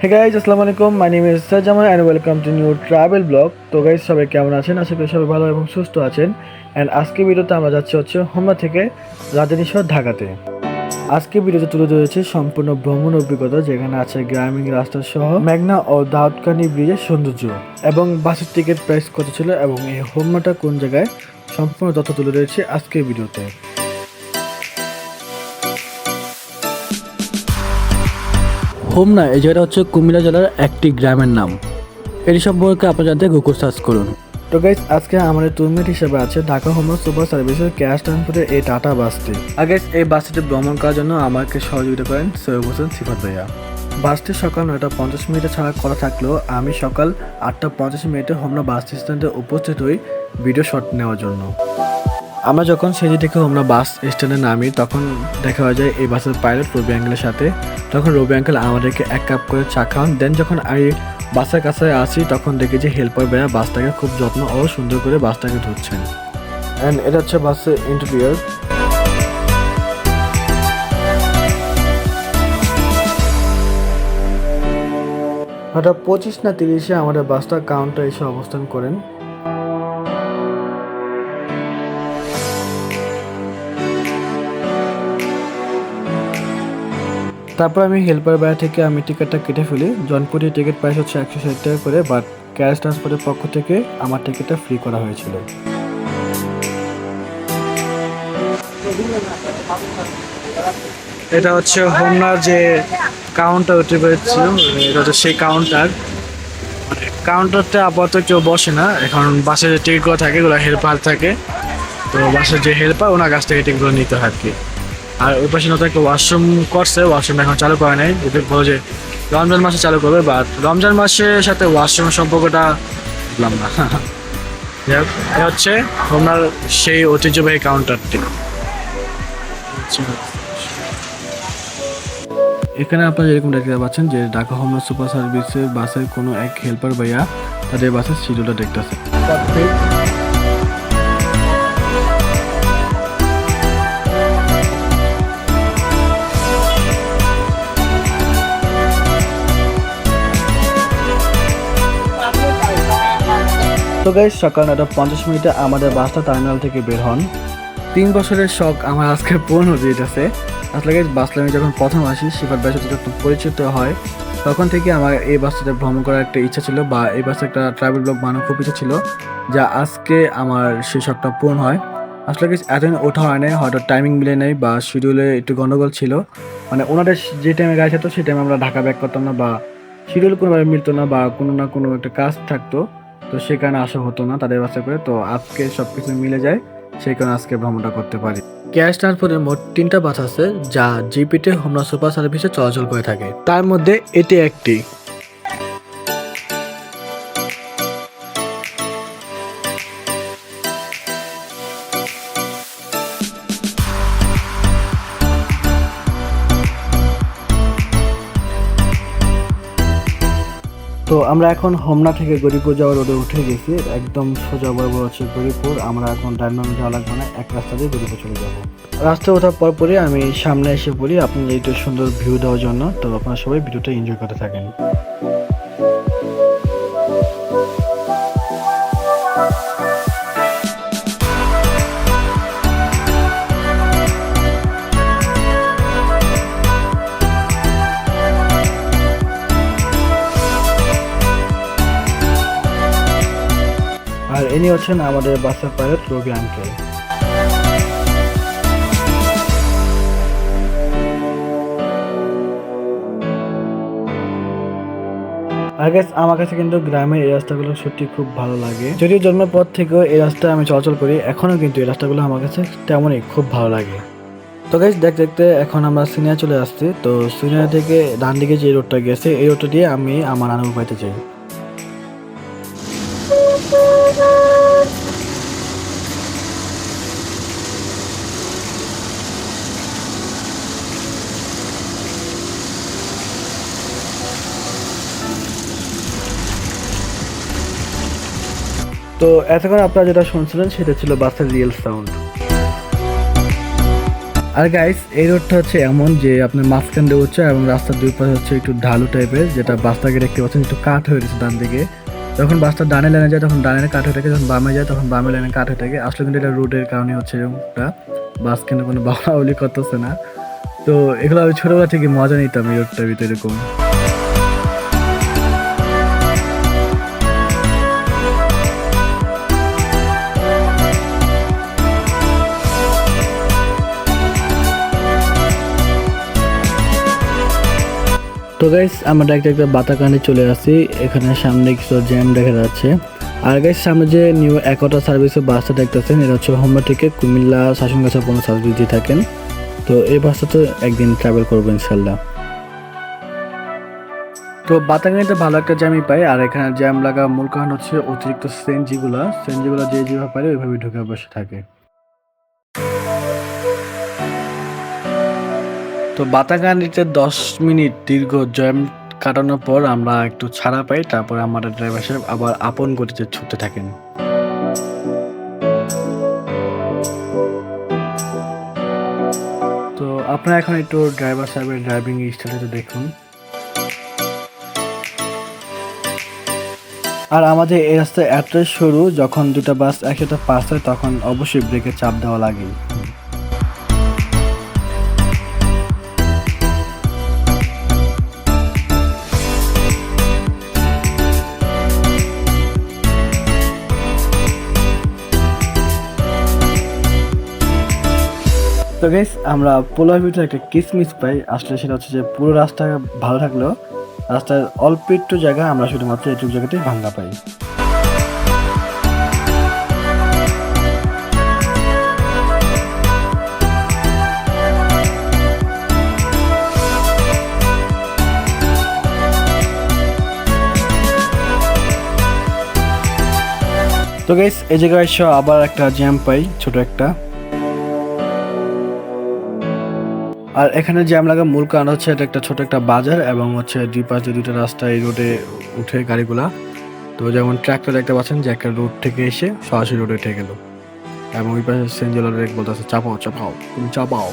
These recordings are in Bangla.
হে গাইজ আসসালামু আলাইকুম my name is Sajama and welcome to new travel vlog তো গাইজ সবাই কেমন আছেন? আশা করি সবাই ভালো এবং সুস্থ আছেন। অ্যান্ড আজকে ভিডিওতে আমরা যাচ্ছি হচ্ছে হোমনা থেকে রাজধানী ঢাকাতে। আজকে ভিডিওতে তুলে ধরেছে সম্পূর্ণ ভ্রমণ অভিজ্ঞতা, যেখানে আছে গ্রামীণ রাস্তা সহ মেঘনা ও দাউদকানি ব্রিজের সৌন্দর্য। এবং বাসের টিকিট প্রাইস কত ছিল এবং এই হোমনাটা কোন জায়গায়? সম্পূর্ণ তথ্য তুলে ধরেছে আজকের ভিডিওতে। হোমনা এই জায়গাটা হচ্ছে কুমিল্লা জেলার একটি গ্রামের নাম। এটি সম্পর্কে আপনারা জানতে গুগল সার্চ করুন। তো গাইজ আজকে আমাদের টুরমেট হিসেবে আছে ঢাকা হোমনা সুপার সার্ভিসের ক্যাশ ট্রান্সপোর্টের এই টাটা বাসটি। আগে এই বাসটি ভ্রমণ করার জন্য আমাকে সহযোগিতা করেন সৈয়দ হোসেন সিফাত ভাইয়া। বাসটি সকাল নয়টা পঞ্চাশ মিনিটে ছাড়া করা থাকলেও আমি সকাল আটটা পঞ্চাশ মিনিটে হোমনা বাস স্ট্যান্ডে উপস্থিত হই ভিডিও শট নেওয়ার জন্য। আমরা যখন সেজি থেকে আমরা বাস স্ট্যান্ডে নামি, তখন দেখা যায় এই বাসের পাইলট রবি আঙ্কেলের সাথে। তখন রবি আঙ্কেল আমাদেরকে এক কাপ করে চা খাওয়ান। দেন যখন আমি বাসের কাছে আসি, তখন দেখি যে হেল্পার ভাইয়া বাসটাকে খুব যত্ন ও সুন্দর করে বাসটাকে ধুচ্ছেন। অ্যান্ড এটা হচ্ছে বাসের ইন্টেরিয়ার হঠাৎ পঁচিশ না তিরিশে আমাদের বাসটা কাউন্টার এসে অবস্থান করেন। তারপর আমি হেল্পার বাইরে থেকে আমি টিকিটটা কেটে ফেলি। জনপুরের টিকিট প্রাইস হচ্ছে একশো ষাট টাকা করে বাট ক্যাশ ট্রান্সপোর্টের পক্ষ থেকে আমার টিকিটটা ফ্রি করা হয়েছিল। এটা হচ্ছে হোমনার যে কাউন্টার উঠে পেয়েছিল, এটা হচ্ছে সেই কাউন্টার কাউন্টারটা আপাতত কেউ বসে না, এখন বাসে যে টিকিটগুলো থাকে ওগুলো হেল্পার থাকে। তো বাসের যে হেল্পার ওনার কাছ থেকে টিকিটগুলো নিতে হয় আর কি। আর ওই পাশে নতুন একটা ওয়াশরুম করছে ওয়াশরুম এখন চালু করে নাই। যদি বলো যে রমজান মাসে চালু করবে বাট রমজান মাসের সাথে ওয়াশরুমের সম্পর্কটা বুঝলাম না। যাই হোক, হচ্ছে আপনার সেই ঐতিহ্যবাহী কাউন্টারটি। এখানে আপনারা যেরকম দেখতে পাচ্ছেন যে ঢাকা হোমনা সুপার সার্ভিসের বাসের কোনো এক হেল্পার ভাইয়া তাদের বাসের শিডিউলটা দেখতেছে। তো গাইজ সকাল নয়টা পঞ্চাশ মিনিটে আমাদের বাসটা টার্মিনাল থেকে বের হন। তিন বছরের শখ আমার আজকে পূর্ণ হয়ে যেতেছে আসলে গাইজ বাসলে আমি যখন প্রথম আসি, শিফার বাসের যখন পরিচিত হয়, তখন থেকে আমার এই বাসটাতে ভ্রমণ করার একটা ইচ্ছা ছিল বা এই বাসে একটা ট্রাভেল ব্লগ বানানোর খুব ইচ্ছা ছিল, যা আজকে আমার সেই শখটা পূরণ হয়। আসলে গাইজ এতদিন ওঠা হয় নাই, হয়তো টাইমিং মিলে নেই বা শিডিউলে একটু গন্ডগোল ছিল। মানে ওনাদের যে টাইমে গাড়ি থাকতো, সেই টাইমে আমরা ঢাকা ব্যাক করতাম না বা শিডিউল কোনোভাবে মিলতো না বা কোনো না কোনো একটা কাজ থাকতো। তো সে কারণে আসা হতো না তাদের বাসে করে। তো আজকে সব কিছু মিলে যায়, সেই কারণে আজকে ভ্রমণটা করতে পারি। ক্যাশ তারপরে মোট তিনটা বাস আছে, যা জিপিতে হোমরা সুপার সার্ভিসে চলাচল করে থাকে। তার মধ্যে এটি একটি। আমরা এখন হোমনা থেকে গরিপুর যাওয়ার রোডে উঠে গেছি। একদম সোজা বরাবর হচ্ছে গরিপুর। আমরা এখন ডায়মন্ড যাওয়া লাগবে না, এক রাস্তা দিয়ে গরিপুর চলে যাব। রাস্তা ওঠার পরপরই আমি সামনে এসে পড়ি আপনাদের এটা সুন্দর ভিউ দেওয়ার জন্য। তো আপনারা সবাই ভিডিওটা এনজয় করতে থাকেন। ইনি হচ্ছেন আমাদের বাসের পাইলট রবি আঙ্কেল। আর আমার কাছে কিন্তু গ্রামের এই রাস্তাগুলো সত্যি খুব ভালো লাগে। যদিও জন্মের পর থেকেও এই রাস্তায় আমি চলাচল করি এখনও কিন্তু এই রাস্তাগুলো আমার কাছে তেমনই খুব ভালো লাগে। তো গাইজ দেখতে দেখতে এখন আমরা সিনিয়া চলে আসছি। তো সিনিয়া থেকে ডান দিকে যে রোডটা গেছে, এই রোডটা দিয়ে আমি আমার নানুর বাড়িতে যাই। তো এতক্ষণ আপনারা যেটা শুনছিলেন সেটা ছিল বাসের রিয়েল সাউন্ড আর গাইস এই রোডটা হচ্ছে এমন যে আপনার মাঝখান দিয়ে উঠছে এবং রাস্তার দুই পাশে হচ্ছে একটু ঢালু টাইপের যেটা বাসটাকে দেখতে পাচ্ছেন, একটু কাঠ হয়ে গেছে ডান দিকে। যখন বাসটা ডানে লাইনে যায়, তখন ডানে কাঠ হয়ে থাকে, যখন বামে যায়, তখন বামে লাইনে কাঠ হয়ে থাকে। আসলে কিন্তু এটা রোডের কারণে হচ্ছে এরকমটা। বাস কিন্তু কোনো বাউলি করতেছে না। তো এগুলো আমি ছোটবেলা থেকে মজা নিতাম এই রোডটার ভিতরে এরকম। তো গাইস আমরা একটা একটা বাতাকানে চলে আসি এখানে সামনে কিছু জ্যাম দেখা যাচ্ছে। আর গাইস সামনে যে নিউ একতা সার্ভিসের বাসটা দেখতেছেন, এটা হচ্ছে হোমা থেকে কুমিল্লা শাসনগাছা পর্যন্ত সার্ভিস দিয়ে থাকেন। তো এই বাসটা তো একদিন ট্রাভেল করব ইনশাল্লাহ তো বাতাকানিতে ভালো একটা জ্যামই পাই, আর এখানে জ্যাম লাগা মূল কারণ হচ্ছে অতিরিক্ত সেনজিগুলা সেনজিগুলা যে যেভাবে পারে ওইভাবে ঢুকে বসে থাকে। তো বাতাগানিতে দশ মিনিট দীর্ঘ জ্যাম কাটানোর পর আমরা একটু ছাড়া পাই, তারপর আমাদের ড্রাইভার সাহেব আবার আপন গতিতে ছুটতে থাকেন। তো আপনারা এখন একটু ড্রাইভার সাহেবের ড্রাইভিং স্টাইলটা দেখুন। আর আমাদের এই রাস্তা এতটাই সরু, যখন দুটো বাস একসাথে পাস হয়, তখন অবশ্যই ব্রেকে চাপ দেওয়া লাগে। তো গেস আমরা পোলার ভিতরে একটা কিসমিস পাই। আসলে সেটা হচ্ছে যে পুরো রাস্তা ভালো থাকলেও রাস্তার অল্প একটু জায়গা আমরা শুধুমাত্র এইটুকু জায়গাতেই ভাঙ্গা পাই। তো গাইস এই জায়গায় আবার একটা জ্যাম পাই, ছোট একটা। আর এখানে জ্যাম লাগা মূল কারণ হচ্ছে এটা একটা ছোট একটা বাজার এবং হচ্ছে দুই পাশে দুইটা রাস্তা এই রোডে উঠে গাড়িগুলা। তো যেমন ট্র্যাক্টর দেখতে পাচ্ছেন, যে একটা রোড থেকে এসে সরাসরি রোডে উঠে গেল। এবং ওই পাশে সেঞ্জলার বলতে আছে, চাপাও চাপাও, তুমি চাপাও।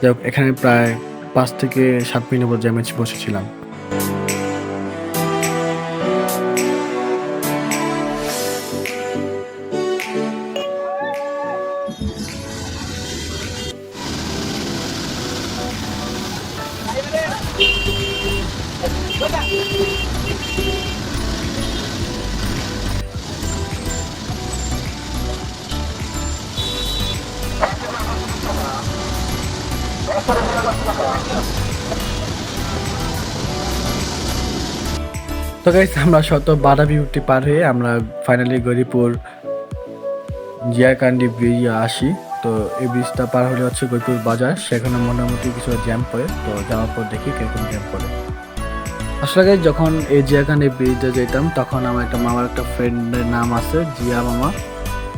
যাই হোক, এখানে প্রায় পাঁচ থেকে সাত মিনিট পর জ্যামে বসেছিলাম। তো গাইস আমরা শত বাধা বিভক্তি পার হয়ে আমরা ফাইনালি গরিপুর, জিয়াকান্দি ব্রিজে আসি। তো এই ব্রিজটা পার হলে হচ্ছে গরিপুর বাজার। সেখানে মোটামুটি কিছু জ্যাম পড়ে। তো যাওয়ার পর দেখি কীরকম জ্যাম পড়ে। আসলে যখন এই জিয়াকান্দি ব্রিজে যেতাম, তখন আমার একটা মামার একটা ফ্রেন্ডের নাম আছে, জিয়া মামা।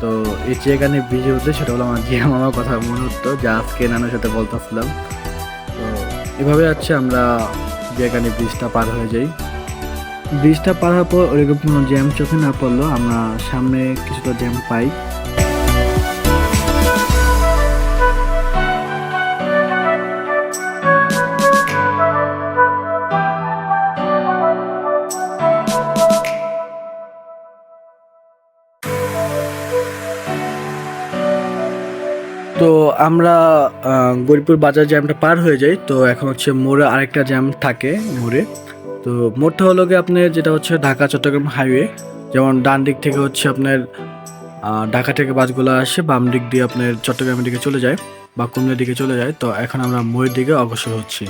তো এই জিয়াকান্দি ব্রিজে উঠলে সেটা হলো আমার জিয়া মামার কথা মনে হতো যা আজকে নানার সাথে বলতেছিলাম। তো এভাবে হচ্ছে আমরা জিয়াকান্দি ব্রিজটা পার হয়ে যাই। ব্রিজটা পার হওয়ার পর ওইরকম কোনো জ্যাম চোখে না পড়ল আমরা সামনে কিছুটা জ্যাম পাই। তো আমরা গরিপুর বাজার জ্যামটা পার হয়ে যাই। তো এখন হচ্ছে মোড়ে আরেকটা জ্যাম থাকে মোড়ে। তো মোড়টা হলো গিয়ে আপনার যেটা হচ্ছে ঢাকা, চট্টগ্রাম হাইওয়ে যেমন ডান দিক থেকে হচ্ছে আপনার ঢাকা থেকে বাসগুলো আসে, বাম দিক দিয়ে আপনার চট্টগ্রামের দিকে চলে যায় বা কুমিল্লার দিকে চলে যায়। তো এখন আমরা মোড়ের দিকে অগ্রসর হচ্ছি।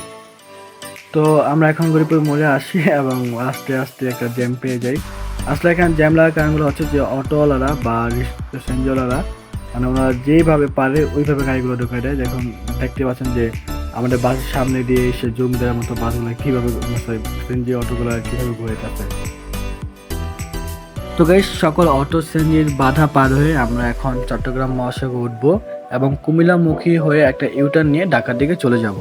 তো আমরা এখন গরিপুর মোড়ে আসি এবং আস্তে আস্তে একটা জ্যাম পেয়ে যাই। আসলে এখানে জ্যাম লাগার কারণগুলো হচ্ছে যে অটোওয়ালারা বা প্যাসেঞ্জারওয়ালা মানে ওরা যেভাবে পারে ওইভাবে গাড়িগুলো ঢুকাই দেয়। দেখুন, দেখতে পাচ্ছেন যে আমাদের বাসের সামনে দিয়ে এসে জমিদারের মতো বাসগুলো কীভাবে সিএনজি অটোগুলো কীভাবে ঘুরে থাকে তো গাইস সকল অটো শ্রেণির বাধা পার হয়ে আমরা এখন চট্টগ্রাম মহাসড়কে উঠবো এবং কুমিল্লামুখী হয়ে একটা ইউটার্ন নিয়ে ঢাকার দিকে চলে যাব।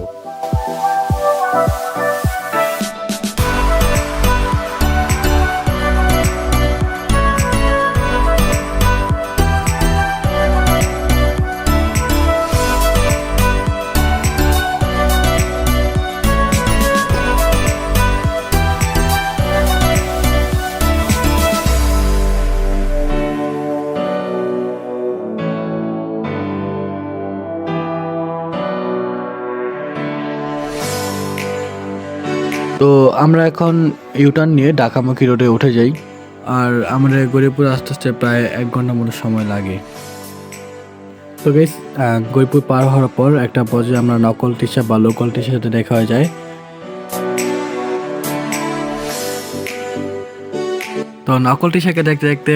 তো আমরা এখন ইউটার্ন নিয়ে ঢাকামুখী রোডে উঠে যাই। আর আমাদের গরিপুর আস্তে আস্তে প্রায় এক ঘণ্টা মতো সময় লাগে। তো বেশ গরিপুর পার হওয়ার পর একটা পর্যায়ে আমরা নকল টিশা বা লোকাল টিশার সাথে দেখা হয়ে যায়। তো নকল টিশাকে দেখতে দেখতে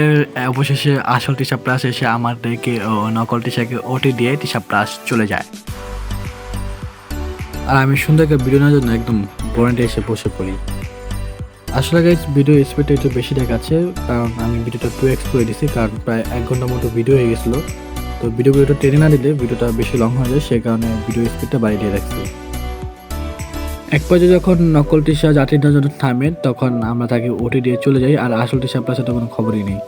অবশেষে আসল টিশা প্লাস এসে আমাদেরকে নকল টিশাকে ওটি দিয়ে টিশা প্লাস চলে যায়। আর আমি সুন্দর একটা ভিডিও নেওয়ার জন্য একদম বরেন্টে এসে বসে পড়ি। আসলে গাইজ ভিডিও স্পিডটা একটু বেশি দেখাচ্ছে, কারণ আমি ভিডিওটা টু এক্স করে দিছি, কারণ প্রায় এক ঘণ্টার মতো ভিডিও হয়ে গেছিল। তো ভিডিওগুলো একটু টেনে না দিলে ভিডিওটা বেশি লং হয়ে যায়, সেই কারণে ভিডিও স্পিডটা বাড়িয়ে দিয়ে রাখছি। এক পর্যায়ে যখন নকল টিশা যাত্রীদের জন্য থামে, তখন আমরা তাকে ওটি দিয়ে চলে যাই, আর আসল টিশা প্লাসে তো কোনো খবরই নেই।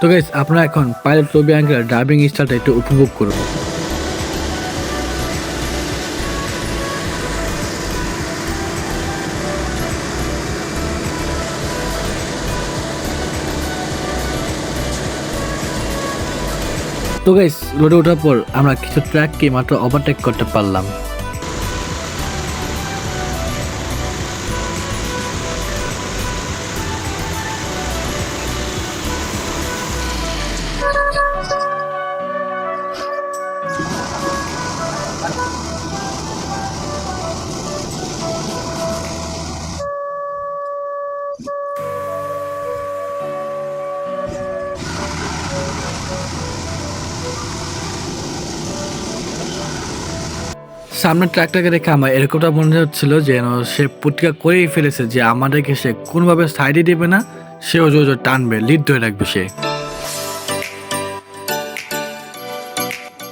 তো গাইজ আপনারা এখন পাইলট রবি আঙ্কেল ড্রাইভিং স্টাইলটা একটু উপভোগ করুন। তো গাইস রোডে ওঠার পর আমরা কিছু ট্র্যাককে মাত্র ওভারটেক করতে পারলাম। সামনের ট্রাকটাকে দেখে আমার এরকমটা মনে হচ্ছিল যেন সে প্রতিজ্ঞা করেই ফেলেছে যে আমাদেরকে সে কোনোভাবে সাইডে দেবে না, সে ওজো ওজো টানবে লিড ধরে রাখবে সে।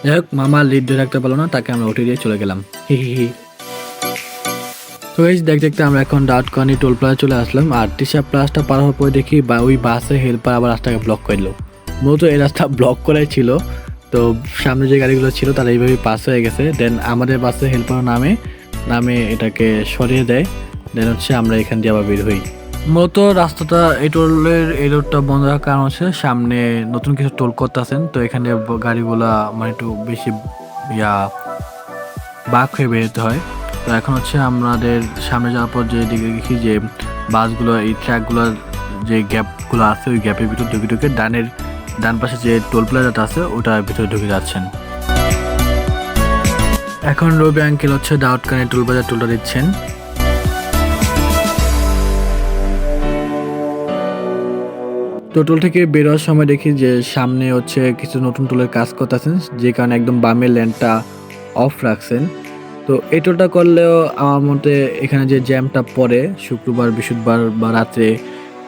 যাই মামা লিড ধরে রাখতে পারল না, তাকে আমরা উঠে দিয়ে চলে গেলাম। হি তো এই যে দেখতে আমরা এখন ডাউটকানি টোল প্লাজা চলে আসলাম, আর টিশা প্লাসটা পার হওয়ার পরে দেখি বা ওই বাসের হেল্পার আবার রাস্তাকে ব্লক করে দিল। মূলত এই রাস্তা ব্লক করাই ছিল। তো সামনে যে গাড়িগুলো ছিল তারা এইভাবে পাস হয়ে গেছে। দেন আমাদের বাসে হেল্পার নামে নামে এটাকে সরিয়ে দেয়। দেন হচ্ছে আমরা এখান দিয়ে আবার বের হই। মূলত রাস্তাটা এই টোলের এই রোডটা বন্ধ রাখার কারণ হচ্ছে সামনে নতুন কিছু টোল করতেছেন। তো এখানে গাড়িগুলা মানে একটু বেশি, ইয়া, বাক হয়ে বেরোতে হয়। তো এখন হচ্ছে আমাদের সামনে যাওয়ার পর যে দিকে দেখি যে বাসগুলো এই ট্র্যাকগুলোর যে গ্যাপগুলো আছে, ওই গ্যাপের ভিতর ঢুকে ঢুকে ডানের ডান পাশে যে টোল প্লাজাটা আছে, ওটার ভিতরে ঢুকে যাচ্ছেন। এখন রবি আঙ্কেল হচ্ছে দাউদ খানের টোল প্লাজা টোলটা দিচ্ছেন। তো টোল থেকে বেরোয়ার সময় দেখি যে সামনে হচ্ছে কিছু নতুন টোলের কাজ করতেছেন, যে কারণে একদম বামের ল্যান্ডটা অফ রাখছেন। তো এই টোলটা করলেও আমার মতে এখানে যে জ্যামটা পড়ে, শুক্রবার, বৃহস্পতিবার বা রাত্রে,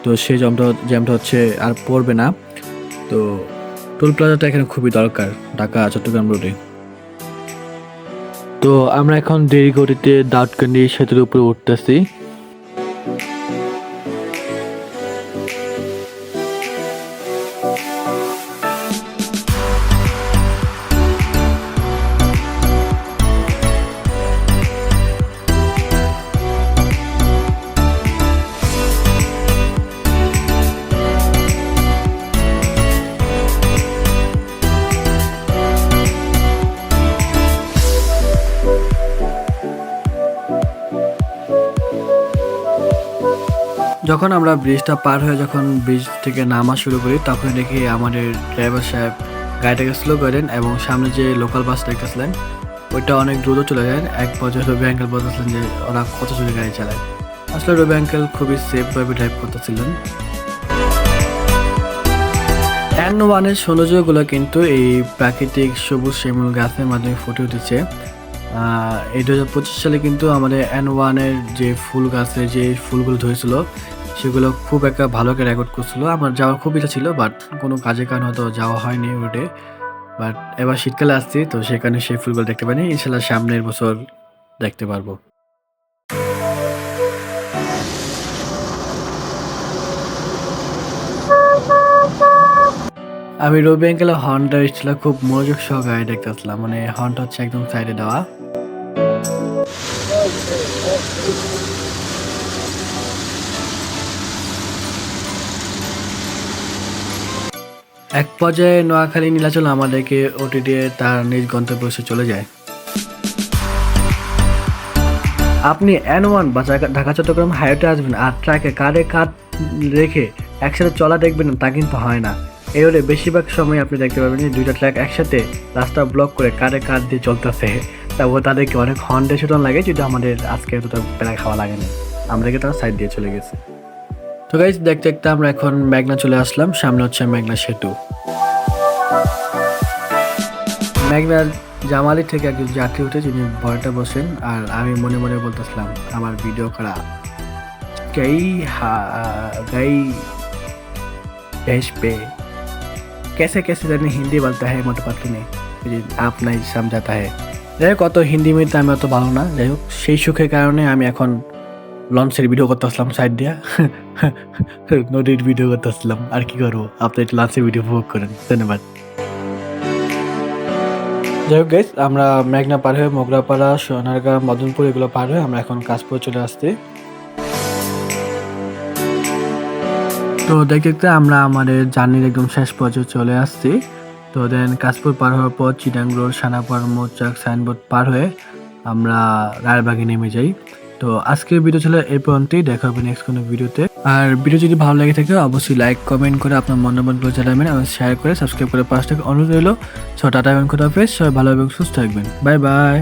তো সেই জ্যামটা জ্যামটা হচ্ছে আর পড়বে না। তো টোল প্লাজাটা এখানে খুবই দরকার, ঢাকা, চট্টগ্রাম রোডে। তো আমরা এখন দেরি গতিতে দাউটকান্ডি সেতুর উপরে উঠতেছি। যখন আমরা ব্রিজটা পার হয়ে যখন ব্রিজ থেকে নামা শুরু করি, তখন দেখি আমাদের ড্রাইভার সাহেব গাড়িটাকে স্লো করেন এবং সামনে যে লোকাল বাস দেখতেছিলেন, ওইটা অনেক দ্রুত চলে যায়। এক পর্যায়ে রবি আঙ্কেল বলতেছিলেন যে, ওরা কত জোরে গাড়ি চালায়? আসলে রবি আঙ্কেল খুবই সেফভাবে ড্রাইভ করতেছিলেন। এন ওয়ানের সৌন্দর্যগুলো কিন্তু এই প্রাকৃতিক সবুজ শ্যামল গাছের মাধ্যমে ফুটে উঠেছে। এই দু সালে কিন্তু আমাদের এন ওয়ানের যে ফুল গাছের যে ফুলগুলো ধরেছিল সেগুলো খুব একটা ভালো একটা রেকর্ড করছিল। আমার যাওয়ার খুব ইচ্ছা ছিল বাট কোনো কাজের কারণে হয়তো যাওয়া হয়নি রোডে বাট এবার শীতকালে আসছি, তো সেখানে সেই ফুলগুলো দেখতে পাইনি। ইনশাল্লাহ সামনের বছর দেখতে পারব। আমি রবি অ্যাঙ্কেলের হর্নটা খুব মনোযোগ সহকারে দেখতেছিলাম মানে হর্নটা হচ্ছে একদম সাইডে দেওয়া। এক পর্যায়ে নোয়াখালী নীলাচল আমাদেরকে ওটি দিয়ে তার নিজ গন্তব্যে চলে যায়। আপনি এন ওয়ান বা ঢাকা- চট্টগ্রাম হাইওয়েতে আসবেন আর ট্রাকে কাঁধে কাঁধ রেখে একসাথে চলা দেখবেন তা কিন্তু হয় না। এই বেশিরভাগ সময় আপনি দেখতে পাবেন যে দুইটা ট্র্যাক একসাথে রাস্তা ব্লক করে কাঁধে কাঁধ দিয়ে চলতেছে। তারপর তাদেরকে অনেক হন্ডে সেটন লাগে যদি আমাদের আজকে এতটা প্যারা খাওয়া লাগে না। আমাদেরকে তারা সাইড দিয়ে চলে গেছে। তো গাইজ দেখতে দেখতে আমরা এখন মেঘনা চলে আসলাম সামনে হচ্ছে মেঘনা সেতু মেঘনার জামালি থেকে একজন যাত্রী উঠে যিনি ভয়টা বসেন আর আমি মনে মনে বলতেছিলাম আমার ভিডিও করা গই হা গই भैंस पे कैसे कैसे जाने हिंदी बोलता है मोटे पतलू ने मुझे आप नहीं समझाता है যাই হোক অত হিন্দি মিডিতে আমি অত ভালো না যাই হোক সেই সুখের কারণে আমি এখন লঞ্চের ভিডিও করতে আসলাম সাইড দিয়া। নদীর ভিডিও করতে আসলাম আর কি করব? আপনি একটু লঞ্চের ভিডিও উপভোগ করেন। ধন্যবাদ। যাই হোক গাইস আমরা মেঘনা পার হয়ে মোগরাপাড়া, সোনারগাঁ, মদনপুর এগুলো পার হয়ে আমরা এখন কাশপুর চলে আসছি। তো দেখতে দেখতে আমরা আমাদের জার্নির একদম শেষ পর্যায়ে চলে আসছি। তো দেন কাশপুর পার হওয়ার পর চিটাং রোড সানাপাড় মৌচাক, সাইনবোর্ড পার হয়ে আমরা রায়বাগে নেমে যাই। তো আজকের ভিডিও ছিল এই পর্যন্তই, দেখা হবে নেক্সট কোনো ভিডিওতে আর ভিডিও যদি ভালো লাগে থাকে, অবশ্যই লাইক কমেন্ট করে আপনার মন্তব্যগুলো জানাবেন এবং শেয়ার করে সাবস্ক্রাইব করে পাঁচ অনুরোধ রইল। ছ টাটা এবং খুদা হাফেজ সবাই ভালো এবং সুস্থ থাকবেন। Bye bye